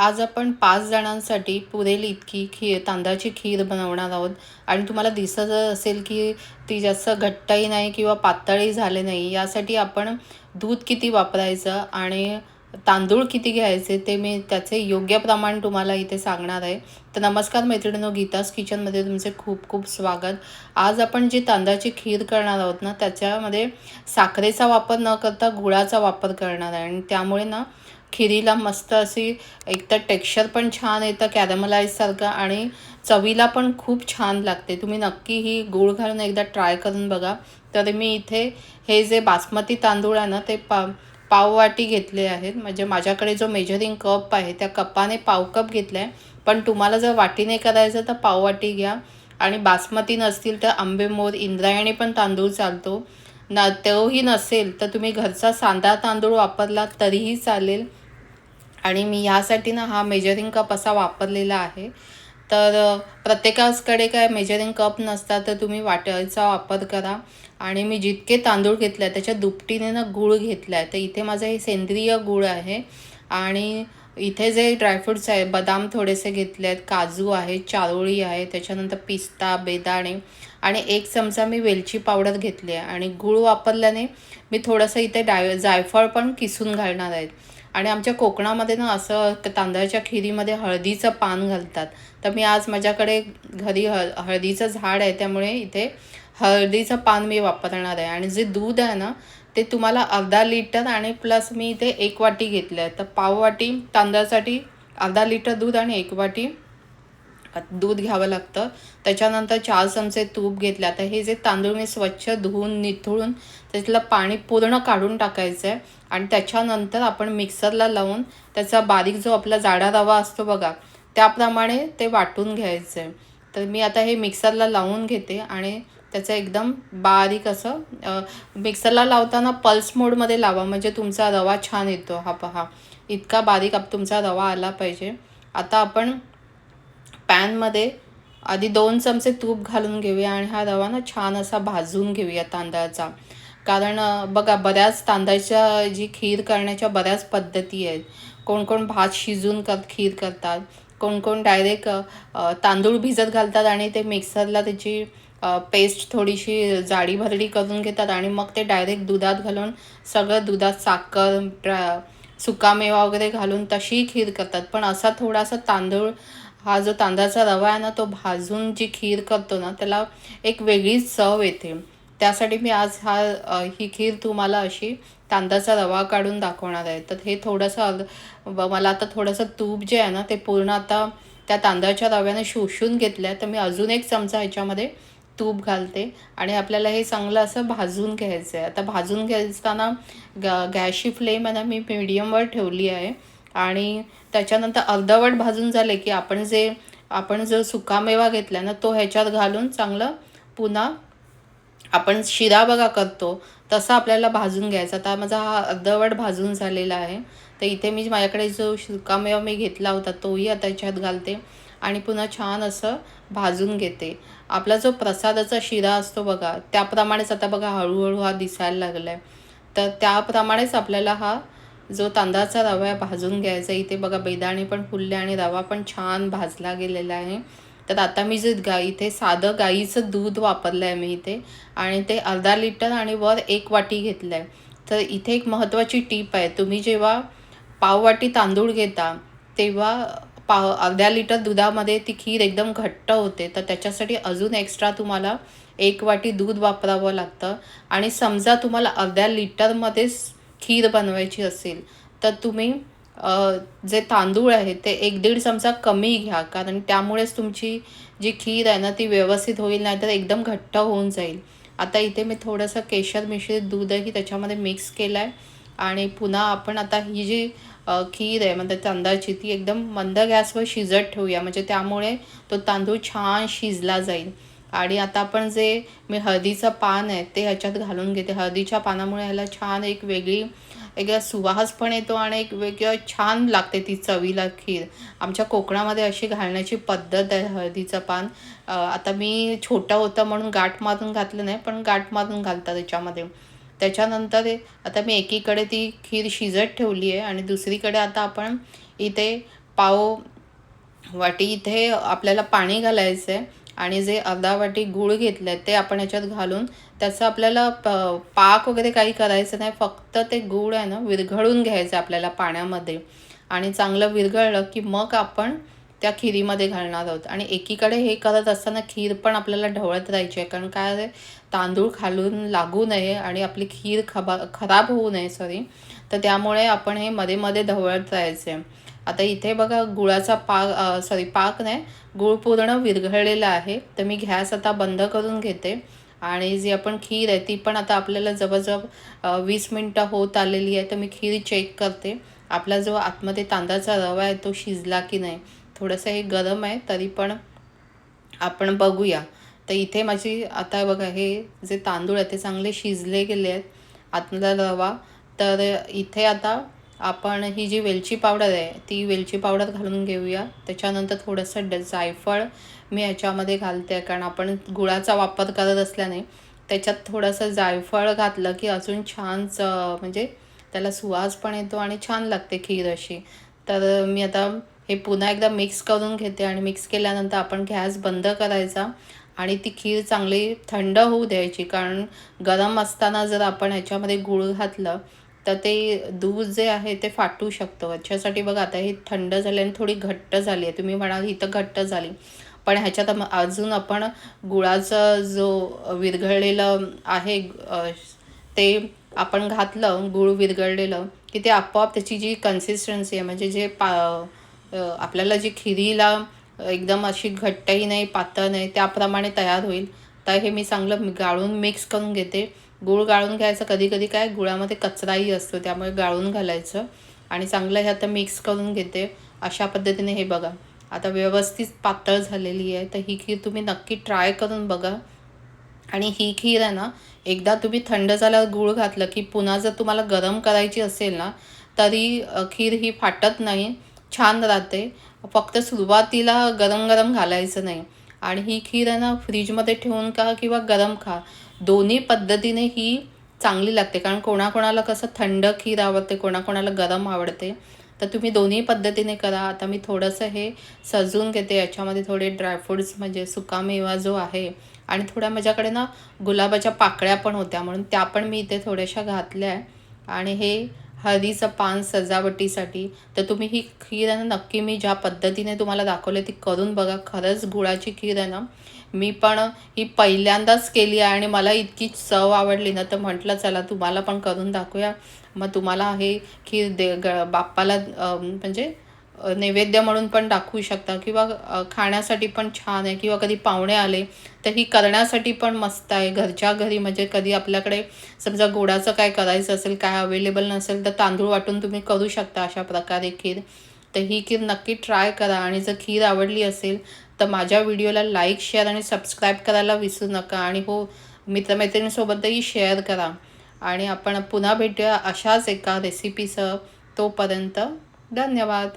आज आपण पाच जणांसाठी पुरेल इतकी खीर तांदळाची खीर बनवणार आहोत. आणि तुम्हाला दिसत असेल की ती जास्त घट्टही नाही किंवा पातळही झाले नाही. यासाठी आपण दूध किती वापरायचं आणि तांदूळ किती घ्यायचे ते मी त्याचे योग्य प्रमाण तुम्हाला इथे सांगणार आहे. तर नमस्कार मैत्रिणीनो गीतास किचनमध्ये तुमचे खूप खूप स्वागत. आज आपण जी तांदळाची खीर करणार आहोत ना त्याच्यामध्ये साखरेचा वापर न करता गुळाचा वापर करणार आहे. आणि त्यामुळे ना खिरीला मस्त अशी एकतर टेक्स्चर पण छान येतं कॅरमलाईजसारखं आणि चवीला पण खूप छान लागते. तुम्ही नक्की ही गूळ घालून एकदा ट्राय करून बघा. तर मी इथे हे जे बासमती तांदूळ आहे ना ते पा पाववाटी घेतले आहेत. म्हणजे माझ्याकडे जो मेजरिंग कप आहे त्या कपाने पाव कप घेतला आहे पण तुम्हाला जर वाटीने करायचं तर पाववाटी घ्या. आणि बासमती नसतील तर आंबेमोर इंद्रायणी पण तांदूळ चालतो. न तोही नसेल तर तुम्ही घरचा सांदा तांदूळ वापरला तरीही चालेल. आणि मी ह्यासाठी ना हा मेजरिंग कप असा वापरलेला आहे. तर प्रत्येकाचकडे प्रत्येकाकडे काय मेजरिंग कप नसतात तर तुम्ही वाटायचा वापर करा. आणि मी जितके तांदूळ घेतले आहे त्याच्या दुपटीने ना गूळ घेतला आहे तर इथे माझं हे सेंद्रिय गूळ आहे. आणि इथे जे ड्रायफ्रुट्स आहे बदाम थोडेसे घेतले आहेत काजू आहे चारोळी आहे त्याच्यानंतर पिस्ता बेदाणे आणि एक चमचा मी वेलची पावडर घेतली आहे. आणि गूळ वापरल्याने मी थोडंसं इथे डाय जायफळ पण किसून घालणार आहेत आणि आमच्या कोकणामध्ये ना असं तांदळाच्या खिरीमध्ये हळदीचं पान घालतात. तर मी आज माझ्याकडे घरी हळ हळदीचं झाड आहे त्यामुळे इथे हळदीचं पान मी वापरणार आहे. आणि जे दूध आहे ना ते तुम्हाला अर्धा लिटर आणि प्लस मी इथे एक वाटी घेतलं आहे. तर पाव वाटी तांदळासाठी अर्धा लिटर दूध आणि एक वाटी दूध घ्यावं लागतं. त्याच्यानंतर चार चमचे तूप घेतले. आता हे जे तांदूळ मी स्वच्छ धुवून निथळून त्यातलं पाणी पूर्ण काढून टाकायचं आहे आणि त्याच्यानंतर आपण मिक्सरला लावून त्याचा बारीक जो आपला जाडा रवा असतो बघा त्याप्रमाणे ते वाटून घ्यायचं आहे तर मी आता हे मिक्सरला लावून घेते आणि त्याचं एकदम बारीक असं मिक्सरला लावताना पल्स मोडमध्ये लावा. म्हणजे तुमचा रवा छान येतो. हा पहा इतका बारीक आप तुमचा रवा आला पाहिजे. आता आपण पॅनमध्ये आधी दोन चमचे तूप घालून घेऊया आणि हा रवा ना छान असा भाजून घेऊया तांदळाचा. कारण बघा बऱ्याच तांदळाच्या जी खीर करण्याच्या बऱ्याच पद्धती आहेत. कोण कोण भात शिजून कर खीर करतात. कोण कोण डायरेक्ट तांदूळ भिजत घालतात आणि ते मिक्सरला त्याची पेस्ट थोडीशी जाडी भरडी करून घेतात आणि मग ते डायरेक्ट दुधात घालून सगळं दुधात साखर ड्रा सुकामेवा वगैरे घालून तशीही खीर करतात. पण असा थोडासा तांदूळ हा जो तांदळाचा रवा आहे ना तो भाजून जी खीर करतो ना त्याला एक वेगळीच चव येते. त्यासाठी मी आज हा ही खीर तुम्हाला अशी तांदळाचा रवा काढून दाखवणार आहे. तर हे थोडंसं अर्ध- मला आता थोडंसं तूप जे आहे ना ते पूर्ण आता त्या तांदळाच्या रव्याने शोषून घेतलं आहे तर मी अजून एक चमचा ह्याच्यामध्ये तूप घालते आणि आपल्याला हे चांगलं असं भाजून घ्यायचं आहे आता भाजून घ्यायचताना गॅसची फ्लेम आहे ना मी मीडियमवर ठेवली आहे. आणि त्याच्यानंतर अर्धवट भाजून झाले की आपण जे आपण जो सुकामेवा घेतला ना तो ह्याच्यात घालून चांगलं पुन्हा आपण शिरा बघा करतो तसा आपल्याला भाजून घ्यायचा. आता माझा हा अर्धवट भाजून झालेला आहे. तर इथे मी माझ्याकडे जो सुकामेवा मी घेतला होता तोही आता ह्याच्यात घालते आणि पुन्हा छान असं भाजून घेते. आपला जो प्रसादाचा शिरा असतो बघा त्याप्रमाणेच आता बघा हळूहळू हा दिसायला लागला आहे तर त्याप्रमाणेच आपल्याला हा जो तांदळाचा रवा आहे भाजून घ्यायचा इथे बघा बेदाणे पण फुलले आणि रवा पण छान भाजला गेलेला आहे. तर आता मी जे गाई इथे साधं गाईचं दूध वापरलं आहे मी इथे आणि ते अर्धा लिटर आणि वर एक वाटी घेतलं आहे तर इथे एक महत्त्वाची टीप आहे तुम्ही जेव्हा पाववाटी तांदूळ घेता तेव्हा पाव अर्ध्या लिटर दुधामध्ये ती खीर एकदम घट्ट होते. तर त्याच्यासाठी अजून एक्स्ट्रा तुम्हाला एक वाटी दूध वापरावं लागतं. आणि समजा तुम्हाला अर्ध्या लिटरमध्येच खीर बनवायची असेल तर तुम्ही जे तांदूळ आहे ते एक दीड चमचा कमी घ्या कारण त्यामुळेच तुमची जी खीर आहे ना ती व्यवस्थित होईल नाही तर एकदम घट्ट होऊन जाईल. आता इथे मी थोडंसं केशर मिश्रित दूधही त्याच्यामध्ये मिक्स केलं आहे आणि पुन्हा आपण आता ही जी खीर आहे म्हणजे तांदळाची ती एकदम मंद गॅसवर शिजत ठेवूया म्हणजे त्यामुळे तो तांदूळ छान शिजला जाईल. आणि आता आपण जे मी हळदीचं पान आहे ते ह्याच्यात घालून घेते. हळदीच्या पानामुळे ह्याला छान एक वेगळी एक सुवास पण येतो आणि एक वेगळं छान लागते ती चवीला खीर. आमच्या कोकणामध्ये अशी घालण्याची पद्धत आहे हळदीचं पान. आता मी छोटं होतं म्हणून गाठ मारून घातलं नाही पण गाठ मारून घालतात त्याच्यामध्ये. त्याच्यानंतर आता मी एकीकडे ती खीर शिजत ठेवली आहे आणि दुसरीकडे आता आपण इथे पाव वाटी इथे आपल्याला पाणी घालायचं आहे आणि जे अर्धा वाटी गूळ घेतलं ते आपण याच्यात घालून त्याचं आपल्याला प पाक वगैरे काही करायचं नाही. फक्त ते गूळ आहे ना विरघळून घ्यायचं आहे आपल्याला पाण्यामध्ये. आणि चांगलं विरघळलं की मग आपण त्या खिरीमध्ये घालणार आहोत. आणि एकीकडे हे करत असताना खीर पण आपल्याला ढवळत राहायची आहे. कारण काय तांदूळ खालून लागू नये आणि आपली खीर खबा खराब होऊ नये सॉरी तर त्यामुळे आपण हे मध्ये मध्ये ढवळत राहायचे आता इथे बघा गुळाचा पाक सॉरी पाक नाही गूळ पूर्ण विरघळलेला आहे. तर मी गॅस आता बंद करून घेते. आणि जी आपण खीर आहे ती पण आता आपल्याला जवळजवळ वीस मिनटं होत आलेली आहे. तर मी खीर चेक करते. आपला जो आतमध्ये तांदळाचा रवा आहे तो शिजला की नाही? थोडंसं हे गरम आहे तरी पण आपण बघूया. तर इथे माझी आता बघा हे जे तांदूळ आहे ते चांगले शिजले गेले आहेत आतला रवा. तर इथे आता आपण ही जी वेलची पावडर आहे ती वेलची पावडर घालून घेऊया. त्याच्यानंतर थोडंसं ड जायफळ मी याच्यामध्ये घालते कारण आपण गुळाचा वापर करत असल्याने त्याच्यात थोडंसं जायफळ घातलं की अजून छान च म्हणजे त्याला सुवास पण येतो आणि छान लागते खीर अशी. तर मी आता हे पुन्हा एकदा मिक्स करून घेते आणि मिक्स केल्यानंतर आपण गॅस बंद करायचा आणि ती खीर चांगली थंड होऊ द्यायची कारण गरम असताना जर आपण ह्याच्यामध्ये गूळ घातलं तर ते दूध जे आहे ते फाटू शकतं. याच्यासाठी बघा आता ही थंड झाली आणि थोडी घट्ट झाली आहे. तुम्ही म्हणाल ही तर घट्ट झाली. पण ह्याच्यात अजून आपण गुळाचा जो विरघळलेलं आहे ते आपण घातलं गूळ विरघळलेलं की ते आपोआप त्याची जी कन्सिस्टन्सी आहे म्हणजे जे पा आपल्याला जी खिरीला एकदम अशी घट्टही नाही पातळ नाही त्याप्रमाणे तयार होईल. तर हे मी चांगलं गाळून मिक्स करून घेते. गूळ गाळून घ्यायचं. कधी कधी काय गुळामध्ये कचराही असतो त्यामुळे गाळून घालायचं. आणि चांगलं हे आता मिक्स करून घेते. अशा पद्धतीने हे बघा. आता व्यवस्थित पातळ झालेली आहे. तर ही खीर तुम्ही नक्की ट्राय करून बघा. आणि ही खीर आहे ना एकदा तुम्ही थंड झाल्यावर गूळ घातलं की पुन्हा जर तुम्हाला गरम करायची असेल ना तरी खीर ही फाटत नाही. छान राहते. फक्त सुरुवातीला गरम गरम घालायचं नाही. आणि ही खीर आहे ना फ्रीजमध्ये ठेवून खा किंवा गरम खा. दोन्ही पद्धतीने ही चांगली लागते. कारण कोणाकोणाला कसं थंड खीर आवडते कोणाकोणाला गरम आवडते. तर तुम्ही दोन्ही पद्धतीने करा. आता मी थोडंसं हे सजवून घेते. याच्यामध्ये थोडे ड्रायफ्रूट्स म्हणजे सुकामेवा जो आहे आणि थोड्या माझ्याकडे ना गुलाबाच्या पाकळ्या पण होत्या म्हणून त्या पण मी इथे थोड्याशा घातल्या आहे. आणि हे हळदीचं पान सजावटीसाठी. तर तुम्ही ही खीर आहे ना नक्की मी ज्या पद्धतीने तुम्हाला दाखवले ती करून बघा. खरंच गुळाची खीर आहे ना मी पण ही पहिल्यांदाच केली आहे आणि मला इतकी चव आवडली ना तर म्हटलं चला तुम्हाला पण करून दाखवूया. मग तुम्हाला हे खीर दे ग बाप्पाला म्हणजे नैवेद्य म्हणून पण दाखवू शकता किंवा खाण्यासाठी पण छान आहे किंवा कधी पाहुणे आले तर ही करण्यासाठी पण मस्त आहे. घरच्या घरी म्हणजे कधी आपल्याकडे समजा गोडाचं काय करायचं असेल काय अवेलेबल नसेल तर तांदूळ वाटून तुम्ही करू शकता अशा प्रकारे खीर. तर ही खीर नक्की ट्राय करा आणि जर खीर आवडली असेल तर माझ्या व्हिडिओला लाईक शेअर आणि सबस्क्राईब करायला विसरू नका. आणि हो मित्रमैत्रिणीसोबतही शेअर करा. आणि आपण पुन्हा भेटूया अशाच एका रेसिपीसह तोपर्यंत धन्यवाद.